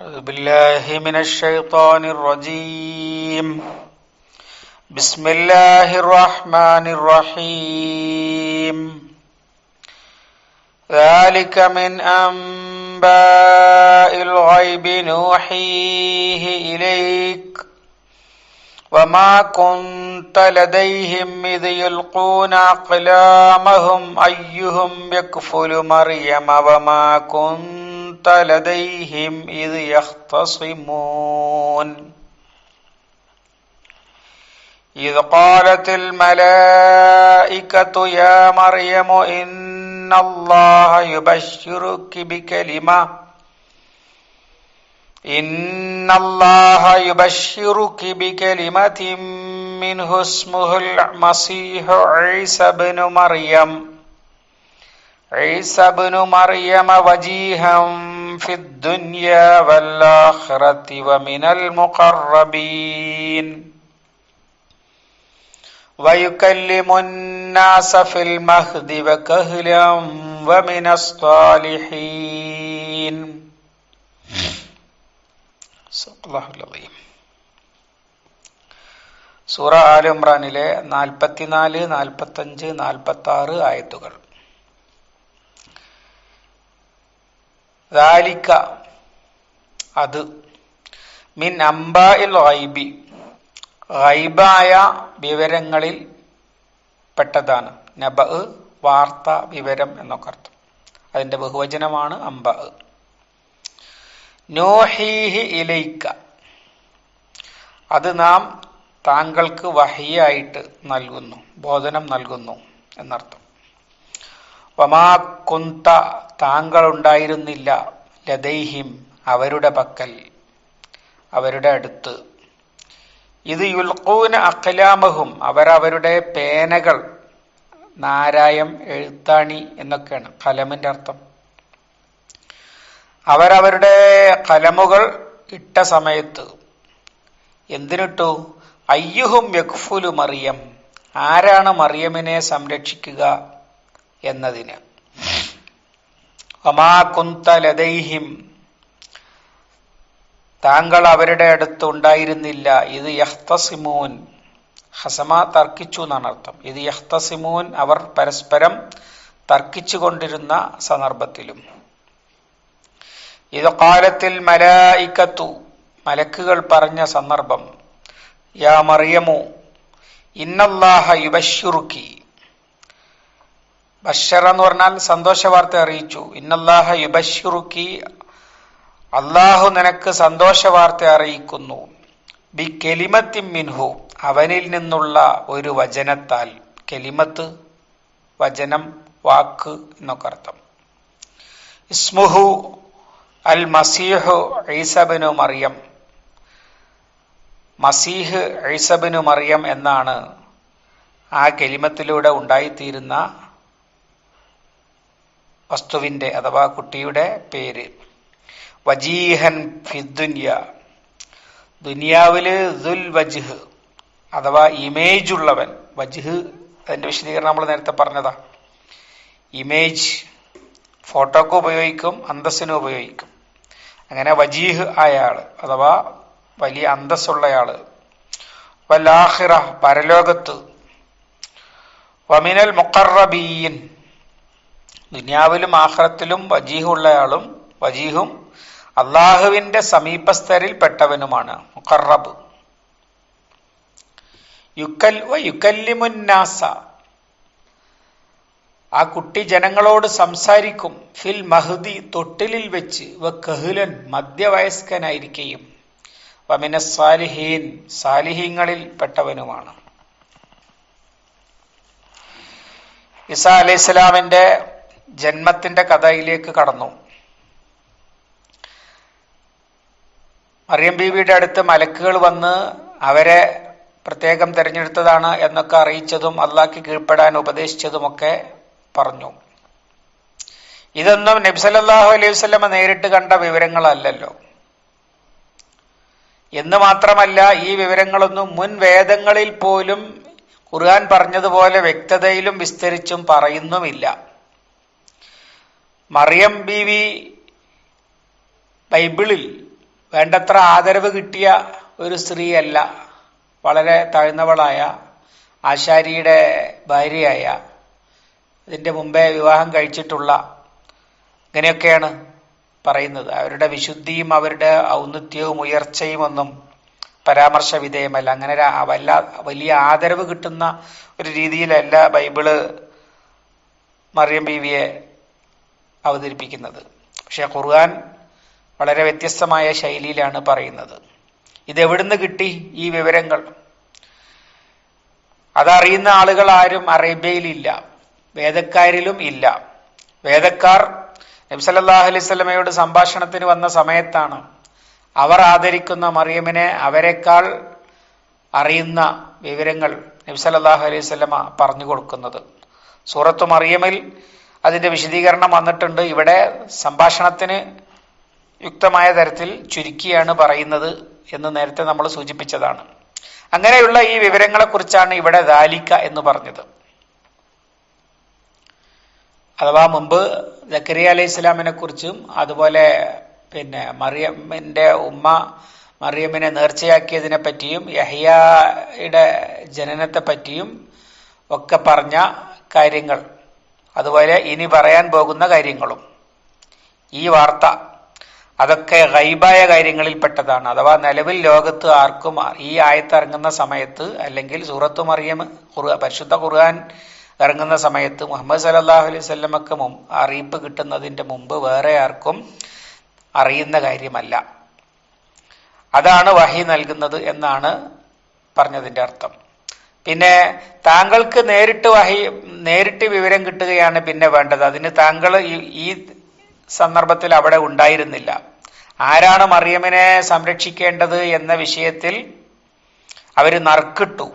أعوذ بالله من الشيطان الرجيم. بسم الله الرحمن الرحيم. ذلك من أنباء الغيب نوحيه إليك. وما كنت لديهم إذ يلقون أقلامهم أيهم يكفل مريم وما كنت لديهم إذ يختصمون. إذ قالت الملائكة يا مريم إن الله يبشرك بكلمة. إن الله يبشرك بكلمة منه اسمه المسيح عيسى بن مريم. عيسى بن مريم وجيها في الدنيا والآخرة ومن المقربين ويكلم الناس في المهد وكهلا ومن الصالحين സൂറ all ഇമ്രാനിലെ നാൽപ്പത്തിനാല് നാൽപ്പത്തഞ്ച് നാൽപ്പത്തി ആറ് ആയത്തുകൾ ദാലിക്ക അത് മിൻ അംബായിൽ റൈബി റൈബായ വിവരങ്ങളിൽ പെട്ടതാണ്. നബ വാർത്ത വിവരം എന്നൊക്കെ അർത്ഥം. അതിന്റെ ബഹുവചനമാണ് അംബ നോഹീഹി ഇലൈക്ക. അത് നാം താങ്കൾക്ക് വഹിയായിട്ട് നൽകുന്നു ബോധനം നൽകുന്നു എന്നർത്ഥം. വമാ കുന്ത താങ്കൾ ഉണ്ടായിരുന്നില്ല ലതൈഹിം അവരുടെ പക്കൽ അവരുടെ അടുത്ത്. ഇത് യുൽക്കൂന അഖലാമഹും അവരവരുടെ പേനകൾ നാരായം എഴുത്താണി എന്നൊക്കെയാണ് കലമിന്റെ അർത്ഥം. അവരവരുടെ കലമുകൾ ഇട്ട സമയത്ത് എന്തിനിട്ടു? അയ്യുഹും യഖ്ഫുലു മറിയം ആരാണ് മറിയമിനെ സംരക്ഷിക്കുക? എന്നതിന്. ഒമാകുന്തലതൈഹിം കുന്ത ലതൈഹിം താങ്കൾ അവരുടെ അടുത്ത് ഉണ്ടായിരുന്നില്ല. ഇത് യഹ്തസിമൂൻ. ഹസമ തർക്കിച്ചു എന്നാണ് അർത്ഥം. ഇത് യഹ്തസിമൂൻ അവർ പരസ്പരം തർക്കിച്ചു കൊണ്ടിരുന്ന സന്ദർഭത്തിലും. ഇത് കാലത്തിൽ മലായിക്കത്തു. മലക്കുകൾ പറഞ്ഞ സന്ദർഭം. യാ മറിയമു ഇന്നല്ലാഹ യുബശുറുക്കി ബഷർ എന്ന് പറഞ്ഞാൽ സന്തോഷ വാർത്ത അറിയിച്ചു. ഇന്നല്ലാഹ യുബഷുറുക്കി അള്ളാഹു നിനക്ക് സന്തോഷ വാർത്ത അറിയിക്കുന്നു. ബി കെലിമത്തി മിൻഹു അവനിൽ നിന്നുള്ള ഒരു വചനത്താൽ. കെലിമത്ത് വചനം വാക്ക് എന്നൊക്കെ അർത്ഥം. ഇസ്മുഹു അൽ മസീഹു ഐസബനു മറിയം. മസീഹ് ഐസബനു മറിയം എന്നാണ് ആ കെലിമത്തിലൂടെ ഉണ്ടായിത്തീരുന്ന വസ്തുവിന്റെ അഥവാ കുട്ടിയുടെ പേര്. വജീഹൻ ഫിദ്ദുന്യ ദുനിയാവിൽ ദുൽ വജ്ഹ് അഥവാ ഇമേജ് ഉള്ളവൻ. വജ്ഹ് അതിന്റെ വിശദീകരണം നമ്മൾ നേരത്തെ പറഞ്ഞതാ. ഇമേജ് ഫോട്ടോക്ക് ഉപയോഗിക്കും അന്തസ്സിനും ഉപയോഗിക്കും. അങ്ങനെ വജീഹ് ആയ അഥവാ വലിയ അന്തസ്സുള്ളയാൾ. വല്ലാഹിറ പരലോകത്ത്. വമിനൽ മുക്കറബീൻ ദുനിയാവിലും ആഹ്റത്തിലും വജീഹുള്ളയാളും വജീഹും അള്ളാഹുവിന്റെ സമീപസ്ഥരിൽ പെട്ടവനുമാണ് മുഖറബ്. യുക്കൽ യുക്കല്ലിമുന്നാസ. ആ കുട്ടി ജനങ്ങളോട് സംസാരിക്കും ഫിൽ മഹദി തൊട്ടിലിൽ വെച്ച് വ കഹുലൻ മധ്യവയസ്കനായിരിക്കുകയും വമിന സാലിഹീൻ സാലിഹീങ്ങളിൽ പെട്ടവനുമാണ്. ഇസ അലൈഹി സ്വലാമിന്റെ ജന്മത്തിന്റെ കഥയിലേക്ക് കടന്നു. മറിയം ബീവിയുടെ അടുത്ത് മലക്കുകൾ വന്ന് അവരെ പ്രത്യേകം തിരഞ്ഞെടുത്തതാണ് എന്നൊക്കെ അറിയിച്ചതും അള്ളാഹ്ക്ക് കീഴ്പ്പെടാൻ ഉപദേശിച്ചതുമൊക്കെ പറഞ്ഞു. ഇതൊന്നും നബ്സലല്ലാഹു അലൈഹി വസ്ലമ നേരിട്ട് കണ്ട വിവരങ്ങളല്ലല്ലോ. എന്ന് മാത്രമല്ല ഈ വിവരങ്ങളൊന്നും മുൻ വേദങ്ങളിൽ പോലും ഖുർആൻ പറഞ്ഞതുപോലെ വ്യക്തതയിലും വിസ്തരിച്ചും പറയുന്നുമില്ല. മറിയം ബീവി ബൈബിളിൽ വേണ്ടത്ര ആദരവ് കിട്ടിയ ഒരു സ്ത്രീയല്ല വളരെ താഴ്ന്നവളായ ആശാരിയുടെ ഭാര്യയായ ഇതിന്റെ മുമ്പേ വിവാഹം കഴിച്ചിട്ടുള്ള ഇങ്ങനെയൊക്കെയാണ് പറയുന്നത്. അവരുടെ വിശുദ്ധിയും അവരുടെ ഔന്നത്യവും ഉയർച്ചയും ഒന്നും പരാമർശ വിധേയമല്ല അങ്ങനെ വല്ല വലിയ ആദരവ് കിട്ടുന്ന ഒരു രീതിയിലല്ല ബൈബിൾ മറിയം ബീവിയെ അവതരിപ്പിക്കുന്നത്. പക്ഷെ ഖുർആൻ വളരെ വ്യത്യസ്തമായ ശൈലിയിലാണ് പറയുന്നത്. ഇതെവിടുന്ന് കിട്ടി ഈ വിവരങ്ങൾ? അതറിയുന്ന ആളുകൾ ആരും അറേബ്യയിലില്ല. വേദക്കാരിലും ഇല്ല. വേദക്കാർ നബ്സല്ലാഹു അലൈഹി സ്വലമയോട് സംഭാഷണത്തിന് വന്ന സമയത്താണ് അവർ ആദരിക്കുന്ന മറിയമിനെ അവരെക്കാൾ അറിയുന്ന വിവരങ്ങൾ നബ്സല്ലാഹു അലൈഹി സ്വലമ പറഞ്ഞു കൊടുക്കുന്നത്. സൂറത്തു മറിയമിൽ അതിന്റെ വിശദീകരണം വന്നിട്ടുണ്ട്. ഇവിടെ സംഭാഷണത്തിന് യുക്തമായ തരത്തിൽ ചുരുക്കിയാണ് പറയുന്നത് എന്ന് നേരത്തെ നമ്മൾ സൂചിപ്പിച്ചതാണ്. അങ്ങനെയുള്ള ഈ വിവരങ്ങളെ കുറിച്ചാണ് ഇവിടെ ദാലിക്ക എന്ന് പറഞ്ഞത്. അഥവാ മുമ്പ് ജക്കരിയ അലൈഹി ഇസ്ലാമിനെ കുറിച്ചും അതുപോലെ പിന്നെ മറിയമ്മിന്റെ ഉമ്മ മറിയമ്മിനെ നേർച്ചയാക്കിയതിനെ പറ്റിയും യഹിയയുടെ ജനനത്തെ പറ്റിയും ഒക്കെ പറഞ്ഞ കാര്യങ്ങൾ. അതുപോലെ ഇനി പറയാൻ പോകുന്ന കാര്യങ്ങളും. ഈ വാർത്ത അതൊക്കെ ഗൈബായ കാര്യങ്ങളിൽപ്പെട്ടതാണ്. അഥവാ നിലവിൽ ലോകത്ത് ആർക്കും ഈ ആയത്ത് ഇറങ്ങുന്ന സമയത്ത് അല്ലെങ്കിൽ സൂറത്ത് മറിയം പരിശുദ്ധ ഖുർആൻ ഇറങ്ങുന്ന സമയത്ത് മുഹമ്മദ് സലല്ലാഹു അലൈഹി സ്വല്ലമക്ക് അറിയിപ്പ് കിട്ടുന്നതിന്റെ മുമ്പ് വേറെ ആർക്കും അറിയുന്ന കാര്യമല്ല. അതാണ് വഹി നൽകുന്നത് എന്നാണ് പറഞ്ഞതിന്റെ അർത്ഥം. പിന്നെ താങ്കൾക്ക് നേരിട്ട് വഹി നേരിട്ട് വിവരം കിട്ടുകയാണ് പിന്നെ വേണ്ടത്. അതിന് താങ്കൾ ഈ- സന്ദർഭത്തിൽ അവിടെ ഉണ്ടായിരുന്നില്ല. ആരാണ് മറിയമിനെ സംരക്ഷിക്കേണ്ടത് എന്ന വിഷയത്തിൽ അവർ നറുക്കിട്ടു.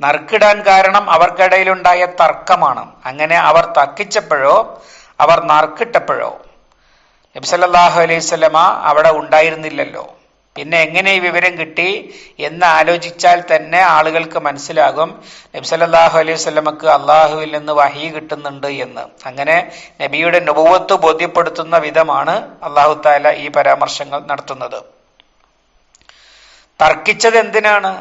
നറുക്കിടാൻ കാരണം അവർക്കിടയിലുണ്ടായ തർക്കമാണ്. അങ്ങനെ അവർ തർക്കിച്ചപ്പോഴോ അവർ നറുക്കിട്ടപ്പോഴോ നബ്സല്ലാഹു സ്വലമ അവിടെ ഉണ്ടായിരുന്നില്ലല്ലോ. പിന്നെ എങ്ങനെ ഈ വിവരം കിട്ടി എന്ന് ആലോചിച്ചാൽ തന്നെ ആളുകൾക്ക് മനസ്സിലാകും. നബ്സല്ലാഹു അലൈഹി സ്വലമക്ക് അള്ളാഹുവിൽ നിന്ന് വഹി കിട്ടുന്നുണ്ട് എന്ന്. അങ്ങനെ നബിയുടെ നുപവത്ത് ബോധ്യപ്പെടുത്തുന്ന വിധമാണ് അള്ളാഹു താല ഈ പരാമർശങ്ങൾ നടത്തുന്നത്. തർക്കിച്ചത് എന്തിനാണ്?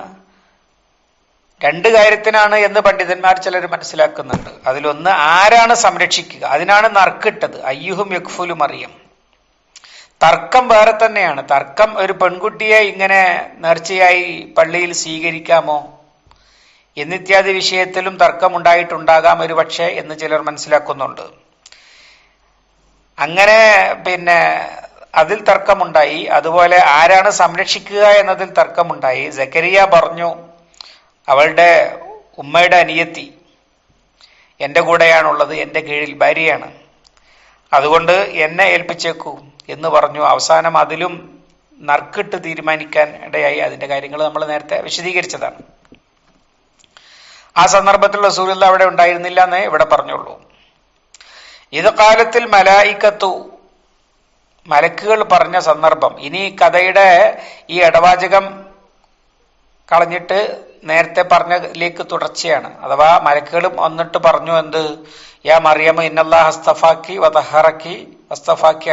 രണ്ട് കാര്യത്തിനാണ് എന്ന് പണ്ഡിതന്മാർ ചിലർ മനസ്സിലാക്കുന്നുണ്ട്. അതിലൊന്ന് ആരാണ് സംരക്ഷിക്കുക? അതിനാണ് നർക്കിട്ടത് അയ്യുഹും യക്ഫുലും അറിയും. തർക്കം വേറെ തന്നെയാണ്. തർക്കം ഒരു പെൺകുട്ടിയെ ഇങ്ങനെ നേർച്ചയായി പള്ളിയിൽ സ്വീകരിക്കാമോ? എന്നിത്യാദി വിഷയത്തിലും തർക്കമുണ്ടായിട്ടുണ്ടാകാം ഒരു പക്ഷേ എന്ന് ചിലർ മനസ്സിലാക്കുന്നുണ്ട്. അങ്ങനെ പിന്നെ അതിൽ തർക്കമുണ്ടായി. അതുപോലെ ആരാണ് സംരക്ഷിക്കുക എന്നതിൽ തർക്കമുണ്ടായി. ജക്കരിയ പറഞ്ഞു അവളുടെ ഉമ്മയുടെ അനിയത്തി എന്റെ കൂടെയാണുള്ളത് എന്റെ കീഴിൽ ഭാര്യയാണ്. അതുകൊണ്ട് എന്നെ ഏൽപ്പിച്ചേക്കൂ. എന്ന് പറഞ്ഞു. അവസാനം അതിലും നറുക്കിട്ട് തീരുമാനിക്കാൻ ഇടയായി അതിന്റെ കാര്യങ്ങൾ നമ്മൾ നേരത്തെ വിശദീകരിച്ചതാണ്. ആ സന്ദർഭത്തിൽ റസൂലുള്ള അവിടെ ഉണ്ടായിരുന്നില്ല എന്നേ ഇവിടെ പറഞ്ഞുള്ളൂ. ഇത് കാലത്തിൽ മലായിക്കത്തു മലക്കുകൾ പറഞ്ഞ സന്ദർഭം. ഇനി കഥയുടെ ഈ ഇടവാചകം കളഞ്ഞിട്ട് നേരത്തെ പറഞ്ഞതിലേക്ക് തുടർച്ചയാണ്. അഥവാ മലക്കുകളും വന്നിട്ട് പറഞ്ഞു എന്ത്? യാ മറിയമ്മ ഇന്നല്ലാ ഹസ്തഫാക്കി വതഹറക്കി വസ്തഫാക്കി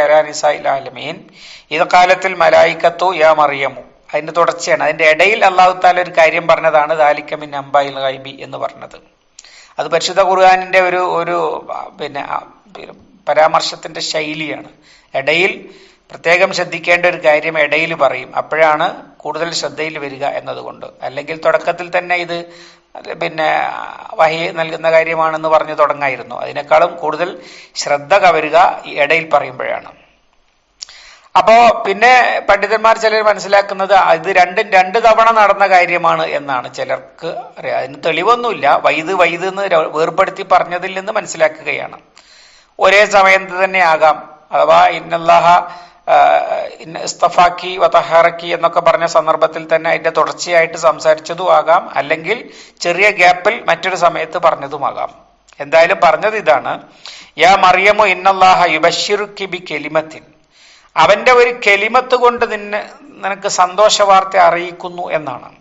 മലായിക്കത്തു യാ മറിയമു. അതിന്റെ തുടർച്ചയാണ്. അതിന്റെ ഇടയിൽ അള്ളാഹു താല ഒരു കാര്യം പറഞ്ഞതാണ് ദാലിക്കമിൻ അംബായിൽ ഗൈബി എന്ന് പറഞ്ഞത്. അത് പരിശുദ്ധ ഖുർആാനിന്റെ ഒരു ഒരു പിന്നെ പരാമർശത്തിന്റെ ശൈലിയാണ്. ഇടയിൽ പ്രത്യേകം ശ്രദ്ധിക്കേണ്ട ഒരു കാര്യം ഇടയിൽ പറയും. അപ്പോഴാണ് കൂടുതൽ ശ്രദ്ധയിൽ വരിക എന്നതുകൊണ്ട്. അല്ലെങ്കിൽ തുടക്കത്തിൽ തന്നെ ഇത് പിന്നെ വഹി നൽകുന്ന കാര്യമാണെന്ന് പറഞ്ഞു തുടങ്ങായിരുന്നു. അതിനേക്കാളും കൂടുതൽ ശ്രദ്ധ കവരുക ഇടയിൽ പറയുമ്പോഴാണ്. അപ്പോ പിന്നെ പണ്ഡിതന്മാർ ചിലർ മനസ്സിലാക്കുന്നത് ഇത് രണ്ടും രണ്ട് തവണ നടന്ന കാര്യമാണ് എന്നാണ് ചിലർക്ക് അറിയാം. അതിന് തെളിവൊന്നുമില്ല. വൈദ് വൈദ് എന്ന് വേർപ്പെടുത്തി പറഞ്ഞതിൽ നിന്ന് മനസ്സിലാക്കുകയാണ്. ഒരേ സമയത്ത് തന്നെ ആകാം. അഥവാ ഇന്നല്ലാഹ ഇന്ന ഇസ്തഫാക്കി വതഹാറക്കി എന്നൊക്കെ പറഞ്ഞ സന്ദർഭത്തിൽ തന്നെ അതിന്റെ തുടർച്ചയായിട്ട് സംസാരിച്ചതും ആകാം അല്ലെങ്കിൽ ചെറിയ ഗ്യാപ്പിൽ മറ്റൊരു സമയത്ത് പറഞ്ഞതുമാകാം. എന്തായാലും പറഞ്ഞത് ഇതാണ്. യാ മറിയമു ഇന്നല്ലാഹ യുബഷിറുക്കി ബി കെലിമത്തിൻ. അവന്റെ ഒരു കെലിമത്ത് കൊണ്ട് നിന്നെ നിനക്ക് സന്തോഷ വാർത്ത അറിയിക്കുന്നു എന്നാണ്.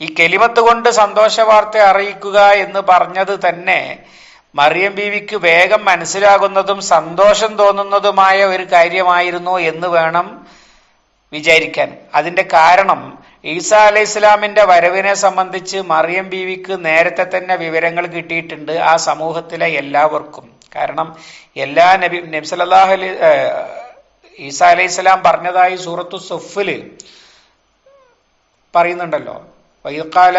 ഈ കെലിമത്ത് കൊണ്ട് സന്തോഷ വാർത്ത അറിയിക്കുക എന്ന് പറഞ്ഞത് തന്നെ മറിയം ബീവിക്ക് വേഗം മനസ്സിലാകുന്നതും സന്തോഷം തോന്നുന്നതുമായ ഒരു കാര്യമായിരുന്നു എന്ന് വേണം വിചാരിക്കാൻ. അതിന്റെ കാരണം ഈസാ അലൈഹി ഇസ്ലാമിന്റെ വരവിനെ സംബന്ധിച്ച് മറിയം ബീവിക്ക് നേരത്തെ തന്നെ വിവരങ്ങൾ കിട്ടിയിട്ടുണ്ട് ആ സമൂഹത്തിലെ എല്ലാവർക്കും. കാരണം എല്ലാ നബി നബ്സലാഹു അലി ഈസാ അലൈഹി ഇസ്ലാം പറഞ്ഞതായി സൂറത്തു സുഫിൽ പറയുന്നുണ്ടല്ലോ. വൈകാല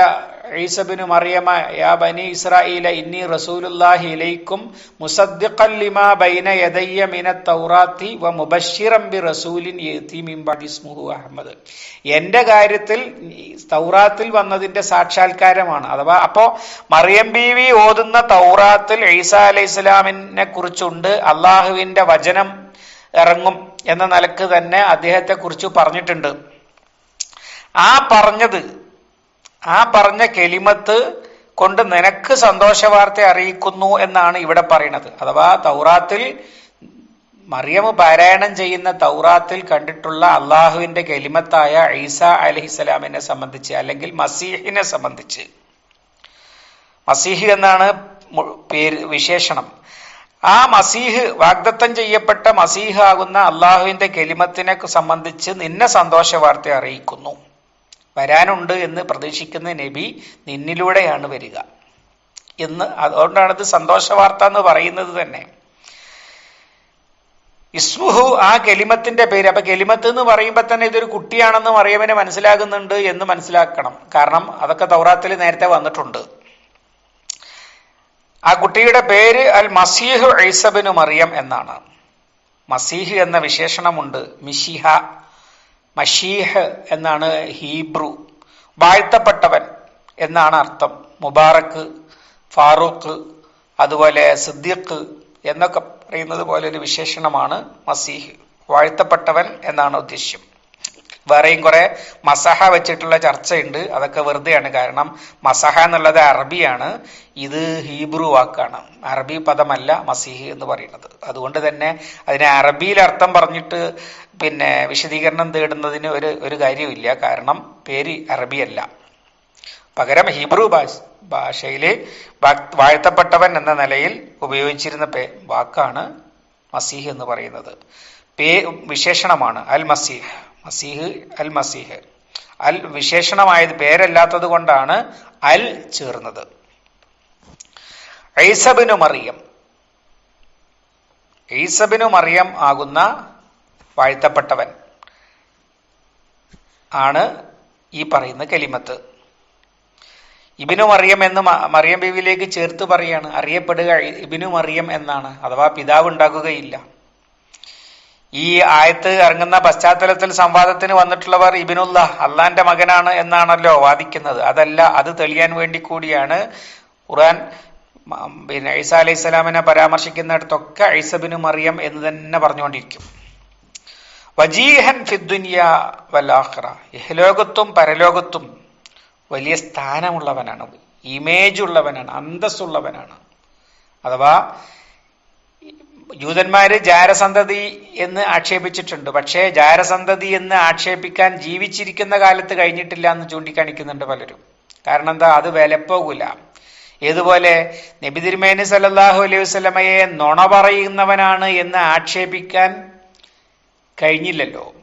ഈസബിനു മറിയമ യാ ബനി ഇസ്രായേല ഇന്നി റസൂലുല്ലാഹി ഇലൈക്കും മുസദ്ദിഖൻ ലിമാ ബൈന യദയ്യ മിന തൗറാത്തി വ മുബശ്ശിറൻ ബി റസൂലിൻ യതി മിൻ ബഅദി ഇസ്മുഹു അഹ്മദ് എന്റെ കാര്യത്തിൽ തൗറാത്തിൽ വന്നതിന്റെ സാക്ഷാത്കാരമാണ്. അഥവാ അപ്പോ മറിയം ബീവി ഓതുന്ന തൗറാത്തിൽ ഈസ അലൈഹി ഇസ്ലാമിനെ കുറിച്ചുണ്ട് അള്ളാഹുവിന്റെ വചനം ഇറങ്ങും എന്ന നിലയ്ക്ക് തന്നെ അദ്ദേഹത്തെ കുറിച്ച് പറഞ്ഞിട്ടുണ്ട്. ആ പറഞ്ഞത് ആ പറഞ്ഞ കെലിമത്ത് കൊണ്ട് നിനക്ക് സന്തോഷ വാർത്ത അറിയിക്കുന്നു എന്നാണ് ഇവിടെ പറയുന്നത്. അഥവാ തൗറാത്തിൽ മറിയം പാരായണം ചെയ്യുന്ന തൗറാത്തിൽ കണ്ടിട്ടുള്ള അള്ളാഹുവിന്റെ കെലിമത്തായ ഈസ അലഹിസ്സലാമിനെ സംബന്ധിച്ച് അല്ലെങ്കിൽ മസീഹിനെ സംബന്ധിച്ച്. മസീഹ് എന്നാണ് പേര് വിശേഷണം. ആ മസീഹ് വാഗ്ദത്തം ചെയ്യപ്പെട്ട മസീഹ് ആകുന്ന അള്ളാഹുവിന്റെ കെലിമത്തിനെ സംബന്ധിച്ച് നിന്നെ സന്തോഷ വാർത്ത അറിയിക്കുന്നു. വരാനുണ്ട് എന്ന് പ്രതീക്ഷിക്കുന്ന നബി നിന്നിലൂടെയാണ് വരിക. എന്ന് അതുകൊണ്ടാണ് ഇത് സന്തോഷ വാർത്ത എന്ന് പറയുന്നത് തന്നെ. ഇസ്മുഹു ആ കെലിമത്തിന്റെ പേര്. അപ്പൊ കെലിമത്ത് എന്ന് പറയുമ്പോൾ തന്നെ ഇതൊരു കുട്ടിയാണെന്ന് മറിയവന് മനസ്സിലാകുന്നുണ്ട് എന്ന് മനസ്സിലാക്കണം. കാരണം അതൊക്കെ തൗറാത്തിൽ നേരത്തെ വന്നിട്ടുണ്ട്. ആ കുട്ടിയുടെ പേര് അൽ മസീഹു ഐസബിനു മറിയം എന്നാണ്. മസീഹ് എന്ന വിശേഷണമുണ്ട്. മിഷിഹ മഷീഹ് എന്നാണ് ഹീബ്രു. വാഴ്ത്തപ്പെട്ടവൻ എന്നാണ് അർത്ഥം. മുബാറക്ക് ഫാറൂഖ് അതുപോലെ സിദ്ദീഖ് എന്നൊക്കെ പറയുന്നത് പോലെ ഒരു വിശേഷണമാണ് മസീഹ്. വാഴ്ത്തപ്പെട്ടവൻ എന്നാണ് ഉദ്ദേശ്യം. വേറെയും കുറെ മസഹ വെച്ചിട്ടുള്ള ചർച്ചയുണ്ട്. അതൊക്കെ വെറുതെയാണ്. കാരണം മസഹ എന്നുള്ളത് അറബിയാണ്. ഇത് ഹീബ്രു വാക്കാണ്. അറബി പദമല്ല മസീഹ് എന്ന് പറയുന്നത്. അതുകൊണ്ട് തന്നെ അതിനെ അറബിയിൽ അർത്ഥം പറഞ്ഞിട്ട് പിന്നെ വിശദീകരണം തേടുന്നതിന് ഒരു ഒരു കാര്യമില്ല കാരണം പേര് അറബിയല്ല. പകരം ഹീബ്രു ഭാഷ ഭാഷയിൽ വാഴ്ത്തപ്പെട്ടവൻ എന്ന നിലയിൽ ഉപയോഗിച്ചിരുന്ന പേ വാക്കാണ് മസീഹ് എന്ന് പറയുന്നത്. പേ വിശേഷണമാണ്. അൽ മസീഹ്. മസീഹ് അൽ മസീഹ്. അൽ വിശേഷണമായത് പേരല്ലാത്തത് കൊണ്ടാണ് അൽ ചേർന്നത്. ഐസബിനു മറിയം. ഈസബിനു മറിയം ആകുന്ന വാഴ്ത്തപ്പെട്ടവൻ ആണ് ഈ പറയുന്ന കലിമത്ത്. ഇബിനു മറിയം എന്ന് മറിയം ബീവിയിലേക്ക് ചേർത്ത് പറയാണ്. അറിയപ്പെടുക ഇബിനു മറിയം എന്നാണ്. അഥവാ പിതാവ് ഉണ്ടാകുകയില്ല ഈ ആയത്ത് ഇറങ്ങുന്ന പശ്ചാത്തലത്തിൽ സംവാദത്തിന് വന്നിട്ടുള്ളവർ ഇബിനുള്ള അള്ളാന്റെ മകനാണ് എന്നാണല്ലോ വാദിക്കുന്നത്. അതല്ല അത് തെളിയാൻ വേണ്ടി കൂടിയാണ് ഖുർആൻ പിന്നെ ഐസ അലൈഹി സ്വലാമിനെ പരാമർശിക്കുന്നിടത്തൊക്കെ ഐസബിനു മറിയം എന്ന് തന്നെ പറഞ്ഞുകൊണ്ടിരിക്കും. വജീഹൻ ഫിദ്ദുനിയ വല്ലാഹ്റ ഇഹലോകത്തും പരലോകത്തും വലിയ സ്ഥാനമുള്ളവനാണ്. ഇമേജ് ഉള്ളവനാണ്. അന്തസ്സുള്ളവനാണ്. അഥവാ ജൂതന്മാര് ജാരസന്തതി എന്ന് ആക്ഷേപിച്ചിട്ടുണ്ട്. പക്ഷേ ജാരസന്തതി എന്ന് ആക്ഷേപിക്കാൻ ജീവിച്ചിരിക്കുന്ന കാലത്ത് കഴിഞ്ഞിട്ടില്ല എന്ന് ചൂണ്ടിക്കാണിക്കുന്നുണ്ട് പലരും. കാരണം എന്താ അത് വിലപ്പോകൂല. ഏതുപോലെ നബി തിരുമേനി സല്ലാഹു അലൈഹി വസ്ലമയെ നുണ പറയുന്നവനാണ് എന്ന് ആക്ഷേപിക്കാൻ കഴിഞ്ഞില്ലല്ലോ.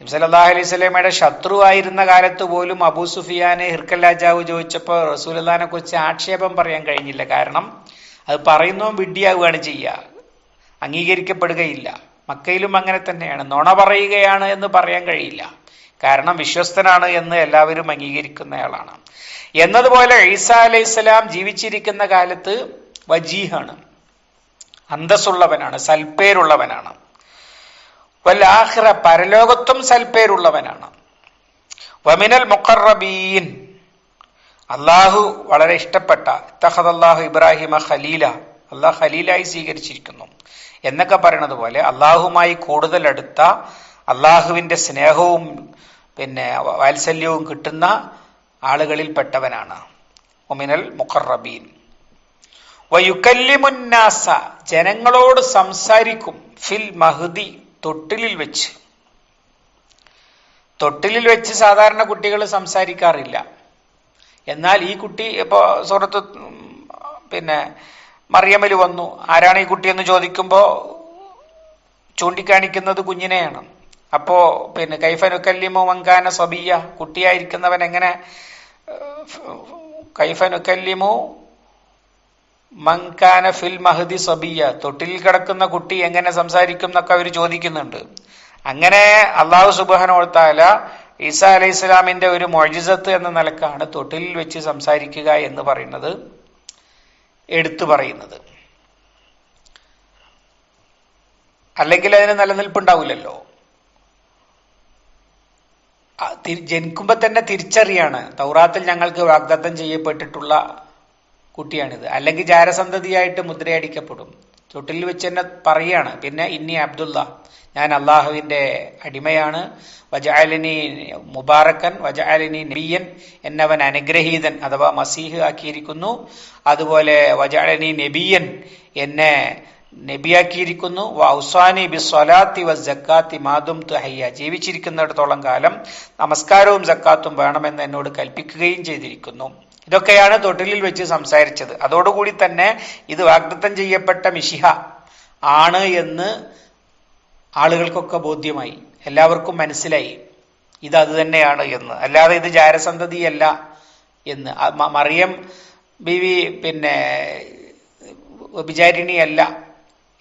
നബി സല്ലാഹു അലൈഹി സ്വലമയുടെ ശത്രുവായിരുന്ന കാലത്ത് പോലും അബൂ സുഫിയാനെ ഹിർക്കൽ രാജാവ് ചോദിച്ചപ്പോൾ റസൂലുല്ലാനെ കുറിച്ച് ആക്ഷേപം പറയാൻ കഴിഞ്ഞില്ല. കാരണം അത് പറയുന്നവൻ വിഡ്ഢിയാവുകയാണ് ചെയ്യുക. അംഗീകരിക്കപ്പെടുകയില്ല. മക്കയിലും അങ്ങനെ തന്നെയാണ്. നുണ പറയുകയാണ് എന്ന് പറയാൻ കഴിയില്ല. കാരണം വിശ്വസ്തനാണ് എന്ന് എല്ലാവരും അംഗീകരിക്കുന്നയാളാണ്. എന്നതുപോലെ ഈസ അലൈഹി സ്വലാം ജീവിച്ചിരിക്കുന്ന കാലത്ത് വജീഹാണ്. അന്തസ്സുള്ളവനാണ് സൽപ്പേരുള്ളവനാണ് വല്ലാഹിറ പരലോകത്തും സൽപ്പേരുള്ളവനാണ് വമിനൽ മുഖറബീൻ. അള്ളാഹു വളരെ ഇഷ്ടപ്പെട്ട ഇത്തഹദ് ഇബ്രാഹിമ ഖലീല. അള്ളാഹ് ഖലീലായി സ്വീകരിച്ചിരിക്കുന്നു. എന്നൊക്കെ പറയണത് പോലെ അള്ളാഹുമായി കൂടുതൽ അടുത്ത അള്ളാഹുവിന്റെ സ്നേഹവും പിന്നെ വാത്സല്യവും കിട്ടുന്ന ആളുകളിൽപ്പെട്ടവനാണ്. ഒമിനൽ മുഖറബീൻ. വയുക്കല്ലിമുന്നാസ ജനങ്ങളോട് സംസാരിക്കും. ഫിൽ മഹദി തൊട്ടിലിൽ വെച്ച്. തൊട്ടിലിൽ വെച്ച് സാധാരണ കുട്ടികൾ സംസാരിക്കാറില്ല. എന്നാൽ ഈ കുട്ടി ഇപ്പോ സുഹൃത്ത് പിന്നെ മറിയമ്മൽ വന്നു. ആരാണ് ഈ കുട്ടിയെന്ന് ചോദിക്കുമ്പോൾ ചൂണ്ടിക്കാണിക്കുന്നത് കുഞ്ഞിനെയാണ്. അപ്പോ പിന്നെ കൈഫനുക്കല്ലിമോ വങ്കാന സബിയ കുട്ടിയായിരിക്കുന്നവൻ എങ്ങനെ? കൈഫനുക്കല്ലിമോ മങ്കാന ഫിൽ മഹദി സബിയ തൊട്ടിൽ കിടക്കുന്ന കുട്ടി എങ്ങനെ സംസാരിക്കും എന്നൊക്കെ അവർ ചോദിക്കുന്നുണ്ട്. അങ്ങനെ അള്ളാഹു സുബാനോത്താല ഈസ അലൈഹി ഇസ്ലാമിന്റെ ഒരു മൊഴിസത്ത് എന്ന നിലക്കാണ് തൊട്ടിൽ വെച്ച് സംസാരിക്കുക എന്ന് പറയുന്നത്. എടുത്തു പറയുന്നത്. അല്ലെങ്കിൽ അതിന് നിലനിൽപ്പുണ്ടാവില്ലല്ലോ. ജനിക്കുമ്പോ തന്നെ തിരിച്ചറിയാണ്. തൗറാത്തിൽ ഞങ്ങൾക്ക് വാഗ്ദത്തം ചെയ്യപ്പെട്ടിട്ടുള്ള കുട്ടിയാണിത്. അല്ലെങ്കിൽ ജാരസന്തതിയായിട്ട് മുദ്രയടിക്കപ്പെടും. തൊട്ടിൽ വെച്ച് തന്നെ പറയാണ്. പിന്നെ ഇന്നി അബ്ദുള്ള ഞാൻ അള്ളാഹുവിന്റെ അടിമയാണ്. വജാലിനി മുബാറക്കൻ വജാലിനി നബിയൻ എന്നവൻ അനുഗ്രഹീതൻ അഥവാ മസീഹ് ആക്കിയിരിക്കുന്നു. അതുപോലെ വജാലിനി നബിയൻ എന്നെ നബിയാക്കിയിരിക്കുന്നു. ഔസാനി ബി സ്വലാത്തി വ ജക്കാത്തി മാതും തുഹയ്യ ജീവിച്ചിരിക്കുന്നിടത്തോളം കാലം നമസ്കാരവും ജക്കാത്തും വേണമെന്ന് എന്നോട് കൽപ്പിക്കുകയും ചെയ്തിരിക്കുന്നു. ഇതൊക്കെയാണ് തൊട്ടിലിൽ വെച്ച് സംസാരിച്ചത്. അതോടുകൂടി തന്നെ ഇത് വാഗ്ദത്തം ചെയ്യപ്പെട്ട മിഷിഹ ആണ് എന്ന് ആളുകൾക്കൊക്കെ ബോധ്യമായി. എല്ലാവർക്കും മനസ്സിലായി. ഇത് അത് തന്നെയാണ് എന്ന്. അല്ലാതെ ഇത് ജാരസന്തതിയല്ല എന്ന്. മറിയം ബിവി പിന്നെ വിചാരിണിയല്ല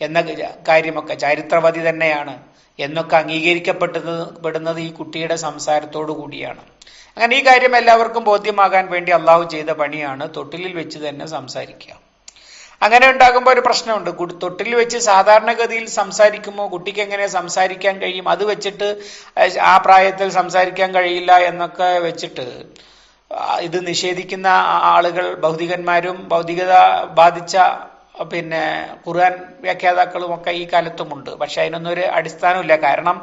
എന്ന കാര്യമൊക്കെ ചരിത്രവതി തന്നെയാണ് എന്നൊക്കെ അംഗീകരിക്കപ്പെട്ടത് പെടുന്നത് ഈ കുട്ടിയുടെ സംസാരത്തോടു കൂടിയാണ് അങ്ങനെ ഈ കാര്യം എല്ലാവർക്കും ബോധ്യമാകാൻ വേണ്ടി അള്ളാഹു ചെയ്ത പണിയാണ് തൊട്ടിലിൽ വെച്ച് തന്നെ സംസാരിക്കുക. അങ്ങനെ ഉണ്ടാകുമ്പോൾ ഒരു പ്രശ്നമുണ്ട്. തൊട്ടിൽ വെച്ച് സാധാരണഗതിയിൽ സംസാരിക്കുമ്പോൾ കുട്ടിക്ക് എങ്ങനെ സംസാരിക്കാൻ കഴിയും? അത് വെച്ചിട്ട് ആ പ്രായത്തിൽ സംസാരിക്കാൻ കഴിയില്ല എന്നൊക്കെ വെച്ചിട്ട് ഇത് നിഷേധിക്കുന്ന ആളുകൾ ഭൗതികന്മാരും ഭൗതികത ബാധിച്ച പിന്നെ ഖുർആൻ വ്യാഖ്യാതാക്കളും ഒക്കെ ഈ കാലത്തുമുണ്ട്. പക്ഷെ അതിനൊന്നും ഒരു അടിസ്ഥാനമില്ല കാരണം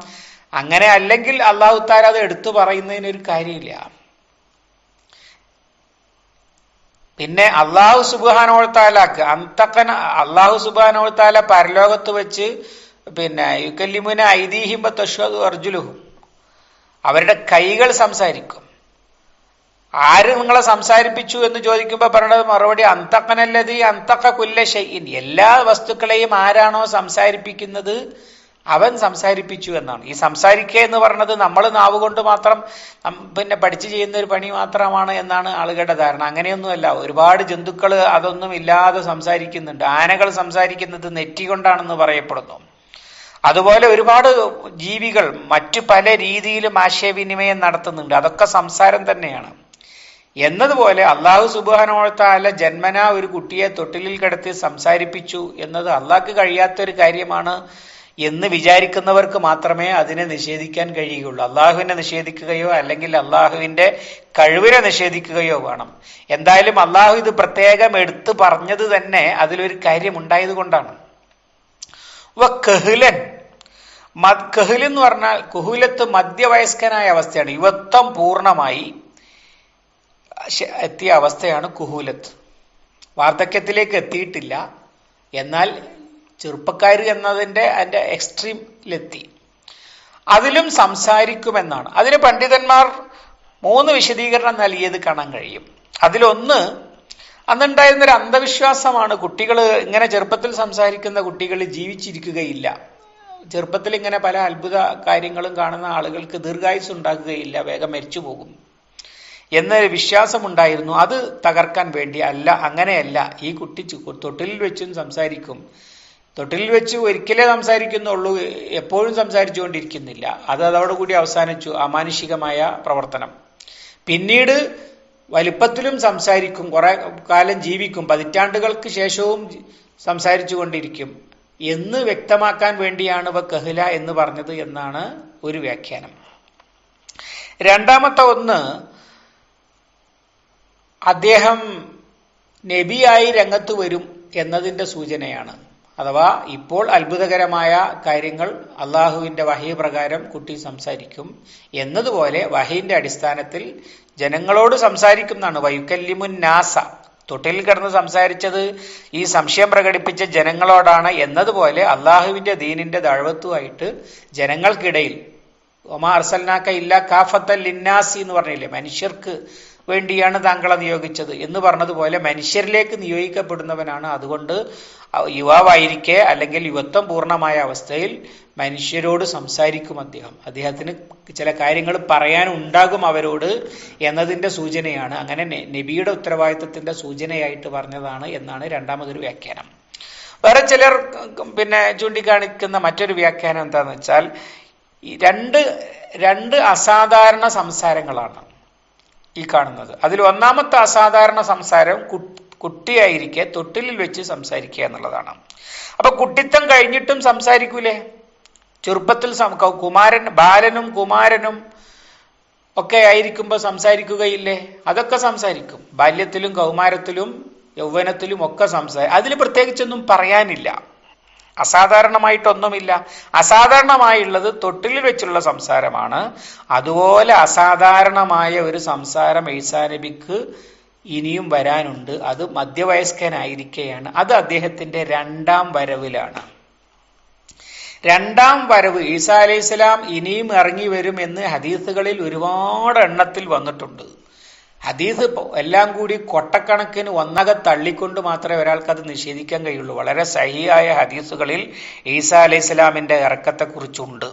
അങ്ങനെ അല്ലെങ്കിൽ അള്ളാഹു താര അത് എടുത്തു പറയുന്നതിന് ഒരു കാര്യമില്ല. പിന്നെ അള്ളാഹു സുബാനോൾത്താലാക്ക് അന്തക്കന അള്ളാഹു സുബാനോൾത്താല പരലോകത്ത് വെച്ച് പിന്നെ യുക്കല്ലിമുന ഐതിഹിംബ തശ്വതു അർജുലുഹും. അവരുടെ കൈകൾ സംസാരിക്കും. ആര് നിങ്ങളെ സംസാരിപ്പിച്ചു എന്ന് ചോദിക്കുമ്പോൾ പറയണത് മറുപടി അന്തക്കനല്ലത് അന്തക്ക കുല്ല ഷെയ്ൻ എല്ലാ വസ്തുക്കളെയും ആരാണോ സംസാരിപ്പിക്കുന്നത് അവൻ സംസാരിപ്പിച്ചു എന്നാണ്. ഈ സംസാരിക്കുക എന്ന് പറഞ്ഞത് നമ്മൾ നാവ് കൊണ്ട് മാത്രം പിന്നെ പഠിച്ചു ചെയ്യുന്ന ഒരു പണി മാത്രമാണ് എന്നാണ് ആളുകളുടെ ധാരണ. അങ്ങനെയൊന്നുമല്ല. ഒരുപാട് ജന്തുക്കൾ അതൊന്നും ഇല്ലാതെ സംസാരിക്കുന്നുണ്ട്. ആനകൾ സംസാരിക്കുന്നത് നെറ്റി കൊണ്ടാണെന്ന് പറയപ്പെടുന്നു. അതുപോലെ ഒരുപാട് ജീവികൾ മറ്റു പല രീതിയിലും ആശയവിനിമയം നടത്തുന്നുണ്ട്. അതൊക്കെ സംസാരം തന്നെയാണ്. എന്നതുപോലെ അള്ളാഹു സുബാനോഴത്താല ജന്മന ഒരു കുട്ടിയെ തൊട്ടിലിൽ കിടത്തി സംസാരിപ്പിച്ചു എന്നത് അള്ളാഹ്ക്ക് കഴിയാത്തൊരു കാര്യമാണ്. എന്ന് വിചാരിക്കുന്നവർക്ക് മാത്രമേ അതിനെ നിഷേധിക്കാൻ കഴിയുകയുള്ളൂ. അള്ളാഹുവിനെ നിഷേധിക്കുകയോ അല്ലെങ്കിൽ അള്ളാഹുവിന്റെ കഴിവിനെ നിഷേധിക്കുകയോ വേണം. എന്തായാലും അള്ളാഹു ഇത് പ്രത്യേകം എടുത്തു പറഞ്ഞത് തന്നെ അതിലൊരു കാര്യം ഉണ്ടായത് കൊണ്ടാണ് മത് കഹിൽ എന്ന് പറഞ്ഞാൽ കുഹുലത്ത് മധ്യവയസ്കനായ അവസ്ഥയാണ്. യുവത്വം പൂർണമായി എത്തിയ അവസ്ഥയാണ് കുഹുലത്ത്. വാർദ്ധക്യത്തിലേക്ക് എത്തിയിട്ടില്ല. എന്നാൽ ചെറുപ്പക്കാർ എന്നതിന്റെ അതിന്റെ എക്സ്ട്രീമിലെത്തി അതിലും സംസാരിക്കുമെന്നാണ്. അതിന് പണ്ഡിതന്മാർ മൂന്ന് വിശദീകരണം നൽകിയത് കാണാൻ കഴിയും. അതിലൊന്ന് അന്നുണ്ടായിരുന്ന ഒരു അന്ധവിശ്വാസമാണ്. കുട്ടികൾ ഇങ്ങനെ ചെറുപ്പത്തിൽ സംസാരിക്കുന്ന കുട്ടികൾ ജീവിച്ചിരിക്കുകയില്ല. ചെറുപ്പത്തിൽ ഇങ്ങനെ പല അത്ഭുത കാര്യങ്ങളും കാണുന്ന ആളുകൾക്ക് ദീർഘായുസ് ഉണ്ടാകുകയില്ല. വേഗം മരിച്ചു പോകും. എന്നൊരു വിശ്വാസമുണ്ടായിരുന്നു. അത് തകർക്കാൻ വേണ്ടി അല്ല അങ്ങനെയല്ല. ഈ കുട്ടി തൊട്ടിലിൽ വെച്ചും സംസാരിക്കും. തൊട്ടിലിൽ വെച്ച് ഒരിക്കലേ സംസാരിക്കുന്നുള്ളൂ എപ്പോഴും സംസാരിച്ചുകൊണ്ടിരിക്കുന്നില്ല. അത് അതോടുകൂടി അവസാനിച്ചു അമാനുഷികമായ പ്രവർത്തനം. പിന്നീട് വലിപ്പത്തിലും സംസാരിക്കും കുറെ കാലം ജീവിക്കും പതിറ്റാണ്ടുകൾക്ക് ശേഷവും സംസാരിച്ചു കൊണ്ടിരിക്കും എന്ന് വ്യക്തമാക്കാൻ വേണ്ടിയാണ് ഇവ കഹില എന്ന് പറഞ്ഞത് എന്നാണ് ഒരു വ്യാഖ്യാനം. രണ്ടാമത്തെ ഒന്ന് അദ്ദേഹം നബിയായി രംഗത്ത് വരും എന്നതിന്റെ സൂചനയാണ്. അഥവാ ഇപ്പോൾ അത്ഭുതകരമായ കാര്യങ്ങൾ അള്ളാഹുവിന്റെ വഹി പ്രകാരം കുട്ടി സംസാരിക്കും എന്നതുപോലെ വഹീന്റെ അടിസ്ഥാനത്തിൽ ജനങ്ങളോട് സംസാരിക്കുന്നതാണ്. വൈക്കല്യമുൻ നാസ. തൊട്ടിൽ കിടന്ന് സംസാരിച്ചത് ഈ സംശയം പ്രകടിപ്പിച്ച ജനങ്ങളോടാണ് എന്നതുപോലെ അള്ളാഹുവിന്റെ ദീനിന്റെ ദഴവത്വമായിട്ട് ജനങ്ങൾക്കിടയിൽ. ഒമാ അർസൽനാക്ക ഇല്ല കാഫത്തൽ ലിന്നാസി എന്ന് പറഞ്ഞില്ലേ? മനുഷ്യർക്ക് വേണ്ടിയാണ് താങ്കളെ നിയോഗിച്ചത് എന്ന് പറഞ്ഞതുപോലെ മനുഷ്യരിലേക്ക് നിയോഗിക്കപ്പെടുന്നവനാണ്. അതുകൊണ്ട് യുവാവായിരിക്കെ അല്ലെങ്കിൽ യുവത്വം പൂർണമായ അവസ്ഥയിൽ മനുഷ്യരോട് സംസാരിക്കും അദ്ദേഹം. അദ്ദേഹത്തിന് ചില കാര്യങ്ങൾ പറയാനുണ്ടാകും അവരോട് എന്നതിന്റെ സൂചനയാണ്. അങ്ങനെ നബിയുടെ ഉത്തരവാദിത്വത്തിന്റെ സൂചനയായിട്ട് പറഞ്ഞതാണ് എന്നാണ് രണ്ടാമതൊരു വ്യാഖ്യാനം. വേറെ ചിലർ പിന്നെ ചൂണ്ടിക്കാണിക്കുന്ന മറ്റൊരു വ്യാഖ്യാനം എന്താണെന്ന് വെച്ചാൽ രണ്ട് രണ്ട് അസാധാരണ സംസാരങ്ങളാണ്. ഈ കാണുന്നത്. അതിൽ ഒന്നാമത്തെ അസാധാരണ സംസാരം കുട്ടിയായിരിക്കെ തൊട്ടിലിൽ വെച്ച് സംസാരിക്കുക എന്നുള്ളതാണ്. അപ്പൊ കുട്ടിത്തം കഴിഞ്ഞിട്ടും സംസാരിക്കൂലേ? ചെറുപ്പത്തിൽ കുമാരൻ ബാലനും കുമാരനും ഒക്കെ ആയിരിക്കുമ്പോൾ സംസാരിക്കുകയില്ലേ? അതൊക്കെ സംസാരിക്കും. ബാല്യത്തിലും കൗമാരത്തിലും യൗവനത്തിലും ഒക്കെ സംസാരിക്കും അതിൽ പ്രത്യേകിച്ചൊന്നും പറയാനില്ല. അസാധാരണമായിട്ടൊന്നുമില്ല. അസാധാരണമായുള്ളത് തൊട്ടിൽ വെച്ചുള്ള സംസാരമാണ്. അതുപോലെ അസാധാരണമായ ഒരു സംസാരം എഴുസാനബിക്ക് നബിക്ക് ഇനിയും വരാനുണ്ട്. അത് മധ്യവയസ്കനായിരിക്കെയാണ്. അത് അദ്ദേഹത്തിന്റെ രണ്ടാം വരവിലാണ്. രണ്ടാം വരവ് ഈസാ അലൈഹി സ്വലാം ഇനിയും ഇറങ്ങി വരും എന്ന് ഹദീസുകളിൽ ഒരുപാട് എണ്ണത്തിൽ വന്നിട്ടുണ്ട്. ഹദീസ് എല്ലാം കൂടി കൊട്ടക്കണക്കിന് ഒന്നക തള്ളിക്കൊണ്ട് മാത്രമേ ഒരാൾക്ക് അത് നിഷേധിക്കാൻ കഴിയുള്ളൂ. വളരെ സഹിയായ ഹദീസുകളിൽ ഈസാ അലൈഹി സ്വലാമിന്റെ ഇറക്കത്തെക്കുറിച്ചുണ്ട്.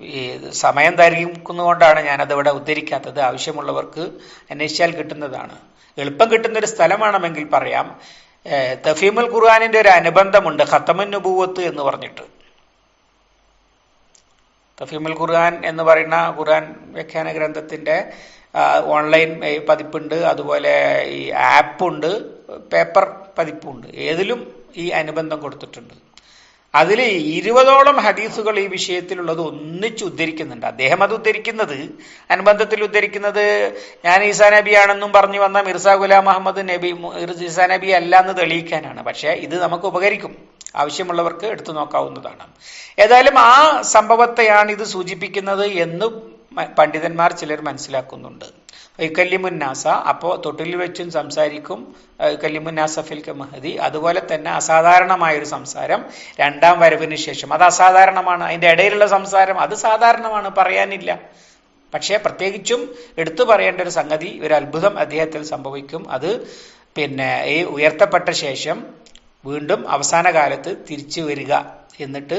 ഈ സമയം ദൈർഘിക്കുന്നതുകൊണ്ടാണ് ഞാനത് ഇവിടെ ഉദ്ധരിക്കാത്തത്. ആവശ്യമുള്ളവർക്ക് അന്വേഷിച്ചാൽ കിട്ടുന്നതാണ്. എളുപ്പം കിട്ടുന്ന ഒരു സ്ഥലമാണെങ്കിൽ പറയാം തഫീമുൽ ഖുർആാനിന്റെ ഒരു അനുബന്ധമുണ്ട്. ഖത്തമുൻ നുബൂവത്ത് എന്ന് പറഞ്ഞിട്ട്. തഫീമുൽ ഖുർആൻ എന്ന് പറയുന്ന ഖുർആൻ വ്യാഖ്യാന ഗ്രന്ഥത്തിന്റെ ഓൺലൈൻ പതിപ്പുണ്ട് അതുപോലെ ഈ ആപ്പുണ്ട് പേപ്പർ പതിപ്പുണ്ട്. ഏതിലും ഈ അനുബന്ധം കൊടുത്തിട്ടുണ്ട്. അതിൽ ഇരുപതോളം ഹദീസുകൾ ഈ വിഷയത്തിലുള്ളത് ഒന്നിച്ച് ഉദ്ധരിക്കുന്നുണ്ട്. അദ്ദേഹം അത് ഉദ്ധരിക്കുന്നത് അനുബന്ധത്തിൽ ഉദ്ധരിക്കുന്നത് ഞാൻ ഈസാ നബിയാണെന്നും പറഞ്ഞു വന്ന മിർസ ഗുലാം മുഹമ്മദ് നബി ഈസാ നബി അല്ല എന്ന് തെളിയിക്കാനാണ്. പക്ഷേ ഇത് നമുക്ക് ഉപകരിക്കും. ആവശ്യമുള്ളവർക്ക് എടുത്തു നോക്കാവുന്നതാണ്. ഏതായാലും ആ സംഭവത്തെയാണ് ഇത് സൂചിപ്പിക്കുന്നത് എന്ന് പണ്ഡിതന്മാർ ചിലർ മനസ്സിലാക്കുന്നുണ്ട്. കല്ലിമുന്നാസ അപ്പോൾ തൊട്ടിൽ വെച്ചും സംസാരിക്കും കല്ലിമുന്നാസ ഫിൽ മഹദി അതുപോലെ തന്നെ അസാധാരണമായൊരു സംസാരം രണ്ടാം വരവിന് ശേഷം. അത് അസാധാരണമാണ്. അതിന്റെ ഇടയിലുള്ള സംസാരം അത് സാധാരണമാണ് പറയാനില്ല. പക്ഷേ പ്രത്യേകിച്ചും എടുത്തു പറയേണ്ട ഒരു സംഗതി ഒരു അത്ഭുതം അദ്ദേഹത്തിൽ സംഭവിക്കും. അത് പിന്നെ ഈ ഉയർത്തപ്പെട്ട ശേഷം വീണ്ടും അവസാന കാലത്ത് തിരിച്ചു വരിക. എന്നിട്ട്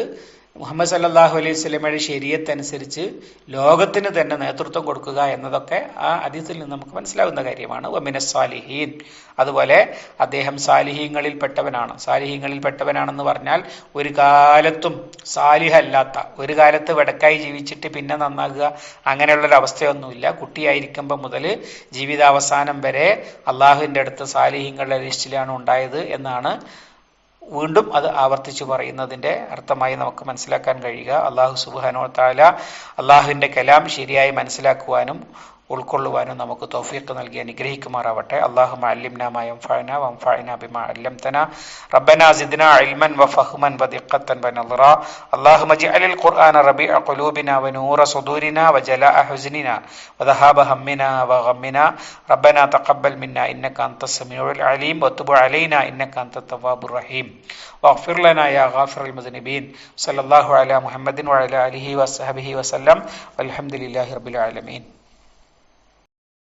മുഹമ്മദ് സല്ലാഹു അലൈഹി സ്വലമയുടെ ശരീരത്തനുസരിച്ച് ലോകത്തിന് തന്നെ നേതൃത്വം കൊടുക്കുക എന്നതൊക്കെ ആ അതീതിൽ നിന്ന് നമുക്ക് മനസ്സിലാവുന്ന കാര്യമാണ്. ഒമിന സാലിഹീൻ. അതുപോലെ അദ്ദേഹം സാലിഹീങ്ങളിൽ പെട്ടവനാണ് സാലിഹീങ്ങളിൽ പെട്ടവനാണെന്ന് പറഞ്ഞാൽ ഒരു കാലത്തും സാലിഹല്ലാത്ത ഒരു കാലത്ത് വെടക്കായി ജീവിച്ചിട്ട് പിന്നെ നന്നാകുക അങ്ങനെയുള്ളൊരു അവസ്ഥയൊന്നുമില്ല കുട്ടിയായിരിക്കുമ്പോൾ മുതൽ ജീവിതാവസാനം വരെ അള്ളാഹുവിന്റെ അടുത്ത് സാലിഹീങ്ങളുടെ ലിസ്റ്റിലാണ് ഉണ്ടായത് എന്നാണ് വീണ്ടും അത് ആവർത്തിച്ചു പറയുന്നതിന്റെ അർത്ഥമായി നമുക്ക് മനസ്സിലാക്കാൻ കഴിയുക. അള്ളാഹു സുബാനോ താല അള്ളാഹുവിന്റെ കലാം ശരിയായി മനസ്സിലാക്കുവാനും ഉൾക്കൊള്ളുവാനും നമുക്ക് തൗഫീഖ് നൽകി അനുഗ്രഹിക്കുമാറാവട്ടെ അള്ളാഹു അല്ലിംന മയംഫഅന വംഫഅന ബിമ അല്ലംതന റബ്ബന സിദ്ന ഇൽമൻ വഫഹ്മൻ വദിഖത്തൻ വനളറ അല്ലാഹു മജ്അലിൽ ഖുർആന റബീഅ ഖുലൂബിന വനൂറ സുദൂരിന വജലാഅ ഹുസ്നിന വദഹാബ ഹമ്മിന വഗമ്മിന റബ്ബന തഖബ്ബൽ മിന്ന ഇന്നക അൻത സമീഉൽ അലീം വതുബ് അലൈന ഇന്നക അൻത തവ്വാബുർ റഹീം واغفر لنا يا غافر المذنبين صلى الله على محمد وعلى آله وصحبه وسلم والحمد لله رب العالمين